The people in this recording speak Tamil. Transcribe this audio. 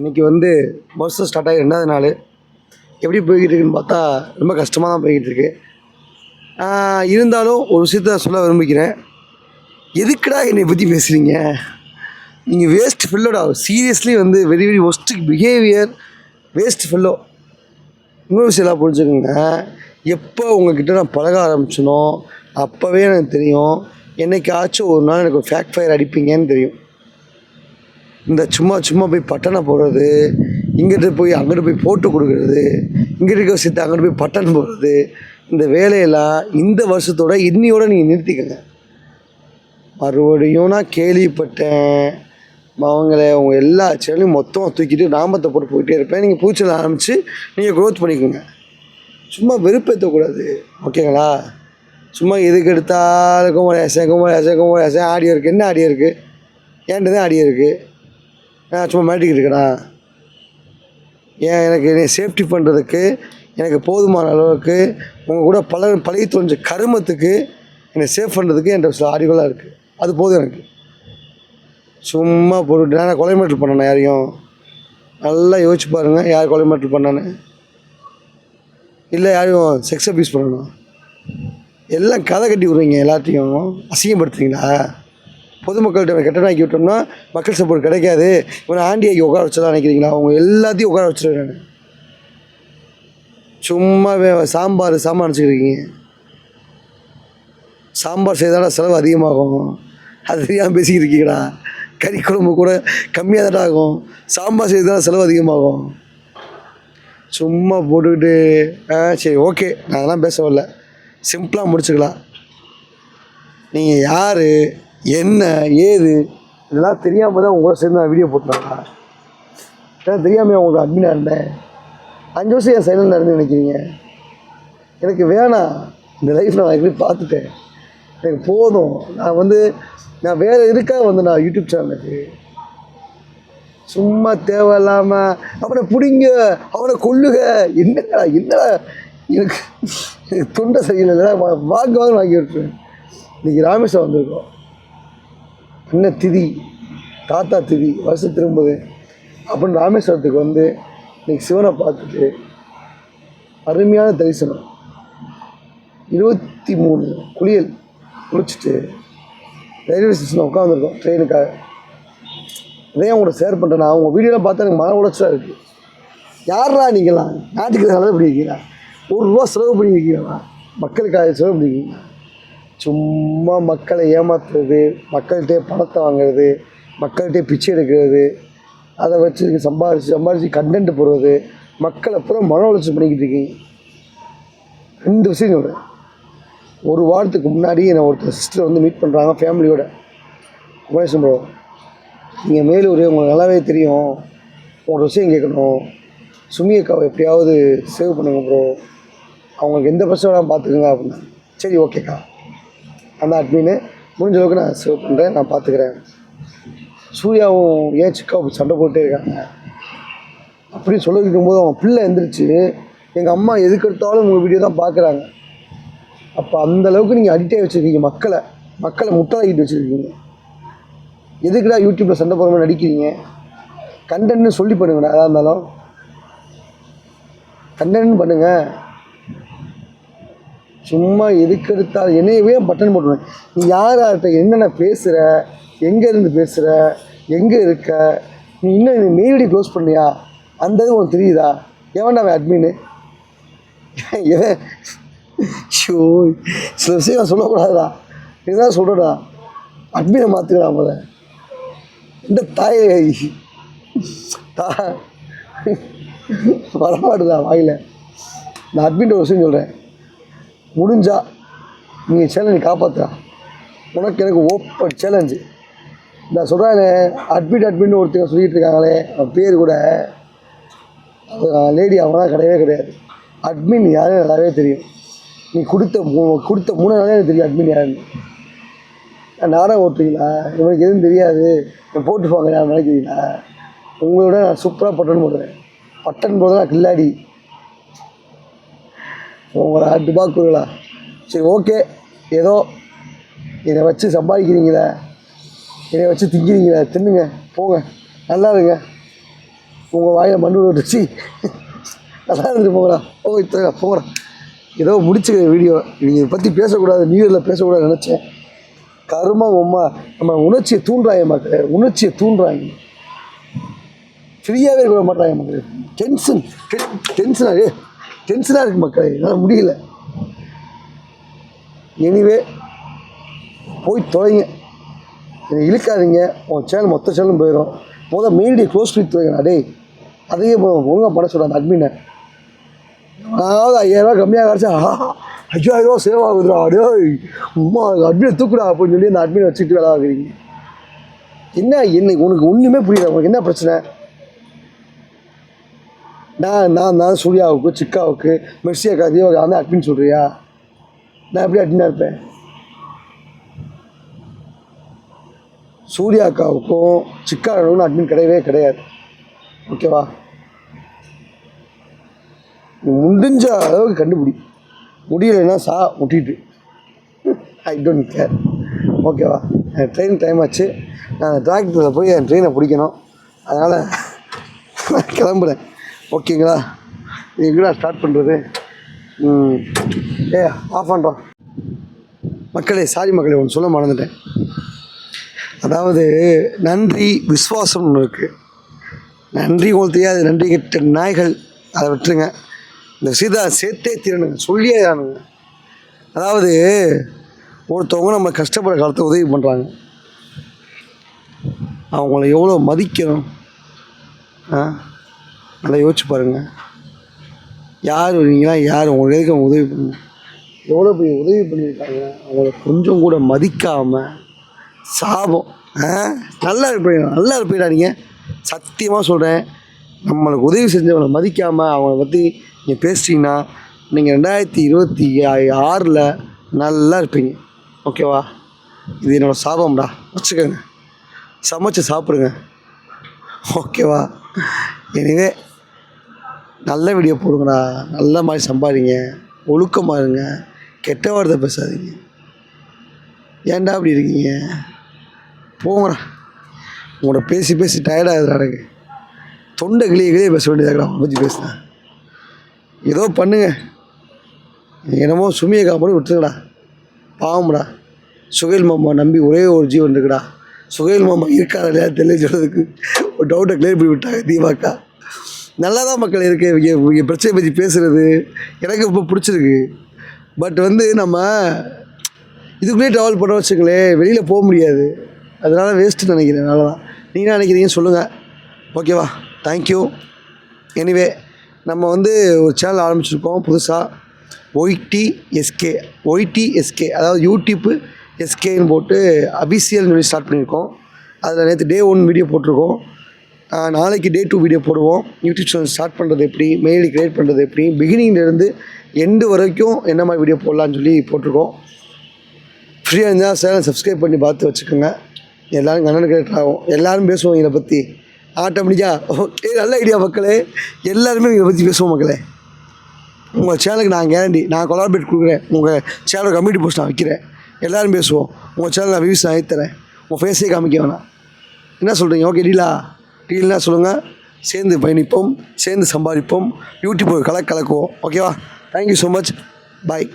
இன்றைக்கி வந்து வருஷம் ஸ்டார்ட் ஆகி ரெண்டாவது நாள். எப்படி போய்கிட்டு இருக்குன்னு பார்த்தா ரொம்ப கஷ்டமாக தான் போய்கிட்டு இருக்கு இருந்தாலும் ஒரு விஷயத்த சொல்ல விரும்பிக்கிறேன் எதுக்குடா என்னை பற்றி பேசுகிறீங்க நீங்கள் வேஸ்ட் ஃபெல்லோடா சீரியஸ்லி வந்து very very worst behaviour waste fellow இன்னொரு விஷயம் எல்லாம் புரிஞ்சுக்கோங்க. எப்போ உங்ககிட்ட நான் பழக ஆரம்பிச்சனோ அப்போவே எனக்கு தெரியும். என்னைக்காச்சும் ஒரு நாள் எனக்கு ஃபேக்ட் ஃபேக் ஃபயர் அடிப்பீங்கன்னு தெரியும். இந்த சும்மா சும்மா போய் பட்டனை போடுறது இங்கிட்டு போய் அங்கிட்டு போய் போட்டு கொடுக்குறது இங்கிட்டு இருக்க அங்கிட்டு போய் பட்டன் போடுறது இந்த வேலையெல்லாம் இந்த வருஷத்தோட இன்னியோட நீங்கள் நிறுத்திக்கங்க. மறுபடியும் நான் கேள்விப்பட்டேன். அவங்கள அவங்க எல்லா சேனலையும் மொத்தமாக தூக்கிட்டு நாமத்தை போட்டு போயிட்டே இருப்பேன். நீங்கள் பூச்சல் ஆரம்பித்து நீங்கள் க்ரோத் பண்ணிக்கோங்க. சும்மா வெறுப்பேற்றக்கூடாது ஓகேங்களா? சும்மா எதுக்கு எடுத்தாலும் குமரேசன் குமரேசன் குமரேசன் ஆடியோ இருக்குது என்ன ஆடியோ இருக்குது ஏன்ட்டு தான் ஆடியோ இருக்குது நான் சும்மா மாட்டிக்கிட்டு இருக்கேனா ஏன் எனக்கு என்னை சேஃப்டி பண்ணுறதுக்கு எனக்கு போதுமான அளவுக்கு உங்கள் கூட பல பழகி தோன்ற கருமத்துக்கு என்னை சேஃப் பண்ணுறதுக்கு என்கிட்ட சில ஆடியோலாம் இருக்குது அது போதும் எனக்கு. சும்மா போட்டு நான் கொலை மிரட்டல் பண்ணேன் யாரையும்? நல்லா யோசிச்சு பாருங்கள் யார் கொலை மிரட்டல் இல்லை யாரையும் செக்ஸ் அபியூஸ் பண்ணணும். எல்லாம் கதை கட்டி விடுவீங்க எல்லாத்தையும். அசிங்கப்படுத்துறீங்களா? பொதுமக்கள்கிட்ட கெட்டனாக்கி விட்டோம்னா மக்கள் சப்போர்ட் கிடைக்காது. இவனை ஆண்டி ஆக்கி உட்கார வச்சதான் நினைக்கிறீங்களா? அவங்க எல்லாத்தையும் உட்கார வச்சுருவேன் சும்மா வே- சாம்பார் சாம்பார் நினச்சிக்கிறீங்க சாம்பார் செய்தாடா செலவு அதிகமாகும். அது தெரியாமல் பேசிக்கிட்டு இருக்கீங்களா கறி குழம்பு கூட கம்மியாக தான் ஆகும். சாம்பார் செய்தாலும் செலவு அதிகமாகும். சும்மா போட்டுக்கிட்டு ஆ சரி ஓகே. நான் அதெல்லாம் பேச வரல. சிம்பிளாக முடிச்சுக்கலாம். நீங்கள் யார்? என்ன ஏது? இதெல்லாம் தெரியாமல் தான் உங்களோட சேர்ந்து நான் வீடியோ போட்டுருந்தா இதெல்லாம் தெரியாமல் உங்களுக்கு அட்மினாக இருந்தேன்? அஞ்சு வருஷம் என் சைலண்டாக இருந்து நினைக்கிறீங்க? எனக்கு வேணாம். இந்த லைஃப் நான் எப்படி பார்த்துட்டேன்? எனக்கு போதும். நான் வந்து நான் வேறு இருக்கா வந்து நான் யூடியூப் சேனலுக்கு சும்மா தேவையில்லாமல் அவனை பிடிங்க அவனை கொல்லுக. என்னடா என்னடா? எனக்கு தொண்டை சரியில்லை. வாங்க வாங்க வாங்கி விட்டுருவேன் இன்றைக்கி ராமேஸ்வரம் வந்திருக்கோம். என்ன திதி தாத்தா திதி வருஷம் திரும்புது. அப்படின்னு ராமேஸ்வரத்துக்கு வந்து இன்றைக்கி சிவனை பார்த்துட்டு அருமையான தரிசனம். இருபத்தி மூணு குளியல் குளிச்சுட்டு ரயில்வே ஸ்டேஷனில் உட்காந்துருக்கோம் ட்ரெயினுக்காக. இதையும் உங்கள்கிட்ட ஷேர் பண்ணுறேன் நான் உங்கள் வீடியோலாம் பார்த்தா எனக்கு மன உளைச்சலாக இருக்குது யாரா நீங்களாம் நாட்டுக்கு நல்லது பண்ணி வைக்கிறா ஒரு ரூபா செலவு பண்ணி வைக்கிறீங்களா மக்களுக்காக செலவு பண்ணி வைக்கிறீங்களா சும்மா மக்களை ஏமாத்துறது மக்கள்கிட்டே பணத்தை வாங்குறது மக்கள்கிட்டே பிச்சை எடுக்கிறது அதை வச்சு சம்பாரிச்சு சம்பாரித்து கண்டென்ட் போடுறது மக்களை பூரா மன உளைச்சல் பண்ணிக்கிட்டு இருக்கீங்க. ரெண்டு விஷயம் சொல்கிறேன் ஒரு வாரத்துக்கு முன்னாடி நான் ஒருத்தர் சிஸ்டர் வந்து மீட் பண்ணுறாங்க ஃபேமிலியோட குமரேசன் ப்ரோ நீங்கள் மேலூர் உங்களுக்கு நல்லாவே தெரியும். ஒரு விஷயம் கேட்கணும். சுமி அக்காவை எப்படியாவது சேவ் பண்ணுங்க ப்ரோ அவங்களுக்கு எந்த பிரச்சனை வேணாலும் பார்த்துக்குங்க அப்படின்னா. சரி ஓகேக்கா அந்த அட்மின்னு முடிஞ்ச அளவுக்கு நான் சேவ் பண்ணுறேன் நான் பார்த்துக்கிறேன் சூர்யாவும் ஏன் சிக்காவும் சண்டை போட்டே இருக்காங்க. அப்படின்னு சொல்லிக்கிட்டு போது அவன் பிள்ளை எழுந்திரிச்சு எங்கள் அம்மா எதுக்கு எடுத்தாலும் உங்கள் வீடியோ தான் பார்க்குறாங்க அப்போ அந்த அளவுக்கு நீங்கள் அடிக்டே வச்சுருக்கீங்க மக்களை. மக்களை முட்டாளாக்கிட்டு வச்சுருக்கீங்க. எதுக்குடா யூடியூப்பில் சண்டை போகிற மாதிரி நடிக்கிறீங்க? கண்டென்ட்னு சொல்லி பண்ணுங்கண்ணா எதாக இருந்தாலும். கண்டென்ட் பண்ணுங்கள் சும்மா எதுக்கெடுத்தால் என்னையவே பட்டன் போட்டுருவேன். நீ யார் யார்கிட்ட என்னென்ன பேசுகிற எங்கேருந்து பேசுகிற எங்கே இருக்க நீ இன்னும் நீ மெயிலடி க்ளோஸ் பண்ணியா? அந்த இது உனக்கு தெரியுதா? எவன்டா அவன் அட்மின்னு எவன்? ஷோ சில விஷயம் நான் சொல்லக்கூடாதுடா. இதுதான் சொல்கிறடா அட்மினை மாற்றுக்கடா போல இந்த தாயை. தா. வரமாட்டுதா வாயில். நான் அட்மிட் ஒரு விஷயம் சொல்கிறேன் முடிஞ்சா நீங்கள் சேலஞ்சை நீ காப்பாற்றுறா உனக்கு எனக்கு ஓப்பன் சேலஞ்சு நான் சொல்கிறேன் அட்மிட் அட்மிட் ஒருத்தங்க சொல்லிட்டு இருக்காங்களே அவன் பேர் கூட. லேடி அவனா கிடையவே கிடையாது. அட்மின் யாரும் நல்லாவே தெரியும். நீ கொடுத்த மூ- கொடுத்த மூணு நாளே எனக்கு தெரியும் அட்மின் யாருன்னு. நாடகம் ஓட்டுறீங்களா? இவனுக்கு எதுவும் தெரியாது. நான் போட்டு போங்க நான் நினைக்கிறீங்களா? உங்களோட நான் சூப்பராக பட்டன் போடுறேன். பட்டன் போடுறது நான் கில்லாடி. உங்களை ஆட்டு பாக்குறீங்களா சரி ஓகே. ஏதோ என்னை வச்சு சம்பாதிக்கிறீங்களே. என்னை வச்சு திங்கிறீங்களே. தின்னுங்க. போங்க. நல்லா இருங்க. உங்கள் வாயில் மண்ணு விட்டுச்சு நல்லா இருந்துட்டு போங்கடா. ஓ இத்தனை போங்கடா. ஏதோ முடிச்சு வீடியோ இதை பற்றி பேசக்கூடாது. நியூ இயரில் பேசக்கூடாது நினச்சேன். கருமம் உம்மா. நம்ம உணர்ச்சியை தூண்டுறாங்க மக்கள். உணர்ச்சியை தூண்டுறாங்க. ஃப்ரீயாகவே இருக்க மாட்டாங்க மக்கள். டென்ஷன் டென்ஷனாக டென்ஷனாக இருக்குது மக்கள் என்னால் முடியல. எனிவே போய் தொலைங்க. என்னை இழுக்காதீங்க. உன் சேனல் மொத்த சேனலும் போயிடும் முதல் மெயினடி க்ளோஸ் பண்ணி தொலைங்கடா டேய். அதையே ஒழுங்காக பண்ண சொல்கிறேன் அந்த அட்மினை அதாவது ஐயாயிரரூவா கம்மியாக கிடச்சா ஐயாயிரரூவா சேவ் ஆகுதுடா டேய். உமா அட்மினை தூக்குடா அப்படின்னு சொல்லி அந்த அட்மினை வச்சுட்டு வேலை ஆகுறீங்க என்ன என்ன உனக்கு ஒன்றுமே புரியல. உனக்கு என்ன பிரச்சனை? நான் நான் தான் சூர்யாவுக்கு சிக்காவுக்கு மெர்சியாக்கா தீபாக்கா தான் அட்மின் சொல்கிறியா நான் எப்படி அட்மினாக இருப்பேன்? சூர்யாக்காவுக்கும் சிக்காவுக்கும் அட்மின் கிடையவே கிடையாது. ஓகேவா முடிஞ்ச அளவுக்கு கண்டுபிடி. முடியலைன்னா சா முட்டிட்டு. ஐ டோன்ட் கேர் ஓகேவா ட்ரெயின் டைம் ஆச்சு. நான் டிராக்டரில் போய் என் ட்ரெயினை பிடிக்கணும். அதனால் நான் கிளம்புறேன். ஓகேங்களா? எங்கடா ஸ்டார்ட் பண்ணுறது ம். ஏ ஆஃப் பண்ணுறோம் மக்களே சாரி மக்களே ஒன்று சொல்ல மறந்துட்டேன். அதாவது நன்றி விஸ்வாசம் ஒன்று இருக்குது நன்றி உங்களுக்கு தெரியாது நன்றி கெட்ட நாய்கள் அதை விட்டுருங்க. இந்த சீதா சேர்த்தே தீரணுங்க சொல்லியே தானுங்க அதாவது ஒருத்தவங்க நம்ம கஷ்டப்படுற காலத்தை உதவி பண்ணுறாங்க அவங்கள எவ்வளோ மதிக்கணும்? ஆ? நல்லா யோசிச்சு பாருங்கள் யார் நீங்களா யார் உங்களுக்கு எதுக்கு அவங்க உதவி பண்ணுங்க எவ்வளோ போய் உதவி பண்ணியிருக்காங்க? அவங்கள கொஞ்சம் கூட மதிக்காமல் சாபம் ஆ? நல்லா இருப்பீங்க நல்லா இருப்பீடா நீங்கள் சத்தியமாக சொல்கிறேன் நம்மளுக்கு உதவி செஞ்சவங்களை மதிக்காமல் அவங்கள பற்றி நீங்கள் பேசிட்டீங்கன்னா நீங்கள் ரெண்டாயிரத்தி இருபத்தி ஆறில் நல்லா இருப்பீங்க. ஓகேவா? இது என்னோடய சாபம்டா. வச்சுக்கோங்க. சமைச்சு சாப்பிடுங்க. ஓகேவா? எனவே நல்ல வீடியோ போடுங்கடா. நல்ல மாதிரி சம்பாதிங்க. ஒழுக்கமாக இருங்க. கெட்ட வார்த்தை பேசாதீங்க. ஏன்டா அப்படி இருக்கீங்க? போங்கடா. உங்களோட பேசி பேசி டயர்டாகுது எனக்கு. தொண்டை கிளிய கிளிய பேச வேண்டியதாக பற்றி பேசுனேன் ஏதோ பண்ணுங்க. என்னமோ சுமியை காப்பாடு விட்டுருங்கடா. பாவம்டா. சுகைல் மாமா நம்பி ஒரே ஒரு ஜீவன் இருக்குடா. சுகைல் மாமா இருக்காரா இல்லையா தெரியல சொல்கிறதுக்கு ஒரு டவுட்டை கிளியர் பண்ணி விட்டாங்க தீபாக்கா நல்லா தான் மக்கள் இருக்கு. இவங்க இவங்க பிரச்சனை பற்றி பேசுகிறது எனக்கு இப்போ பிடிச்சிருக்கு. பட் வந்து நம்ம இதுக்குள்ளேயே ட்ராவல் பண்ண வச்சுங்களேன் வெளியில் போக முடியாது. அதனால் வேஸ்ட்டு நினைக்கிறேன். நல்லா தான் நீங்கள் என்ன நினைக்கிறீங்கன்னு சொல்லுங்கள் ஓகேவா தேங்க்யூ எனிவே நம்ம வந்து ஒரு சேனல் ஆரம்பிச்சிருக்கோம் புதுசாக ஒய்டி எஸ்கே ஒய்டி எஸ்கே அதாவது யூடியூப்பு எஸ்கேன்னு போட்டு அபிஷியல்னு சொல்லி ஸ்டார்ட் பண்ணியிருக்கோம். அதில் நேற்று டே ஒன் வீடியோ போட்டிருக்கோம். நாளைக்கு டே டூ வீடியோ போடுவோம். யூடியூப் சேனல் ஸ்டார்ட் பண்ணுறது எப்படி மெயில் கிரியேட் பண்ணுறது எப்படி பிகினிங்லேருந்து எண்டு வரைக்கும் என்ன மாதிரி வீடியோ போடலான்னு சொல்லி போட்டிருக்கோம். ஃப்ரீயாக இருந்தால் சேனல் சப்ஸ்கிரைப் பண்ணி பார்த்து வச்சுக்கோங்க. எல்லோரும் கண்ணன் கிரியேட் ஆகும். எல்லோரும் பேசுவோம் இதை பற்றி ஆட்டோமேட்டிக்காக ஓகே நல்ல ஐடியா மக்களே. எல்லாருமே இதை பற்றி பேசுவோம் மக்களே. உங்கள் சேனலுக்கு நான் கேரண்டி நான் கொலாபரேட் கொடுக்குறேன். உங்கள் சேனல் கம்யூனிட்டி போஸ்ட் நான் வைக்கிறேன். எல்லோரும் பேசுவோம். உங்கள் சேனல் நான் வியூஸ் நான் ஏற்றுறேன் உங்கள் ஃபேஸே காமிக்க வேணாம். என்ன சொல்கிறீங்க ஓகே டீலா டீல்னா சொல்லுங்கள் சேர்ந்து பயணிப்போம் சேர்ந்து சம்பாதிப்போம். யூடியூப் ஒரு கலக்கு கலக்குவோம் ஓகேவா தேங்க்யூ ஸோ மச் பாய்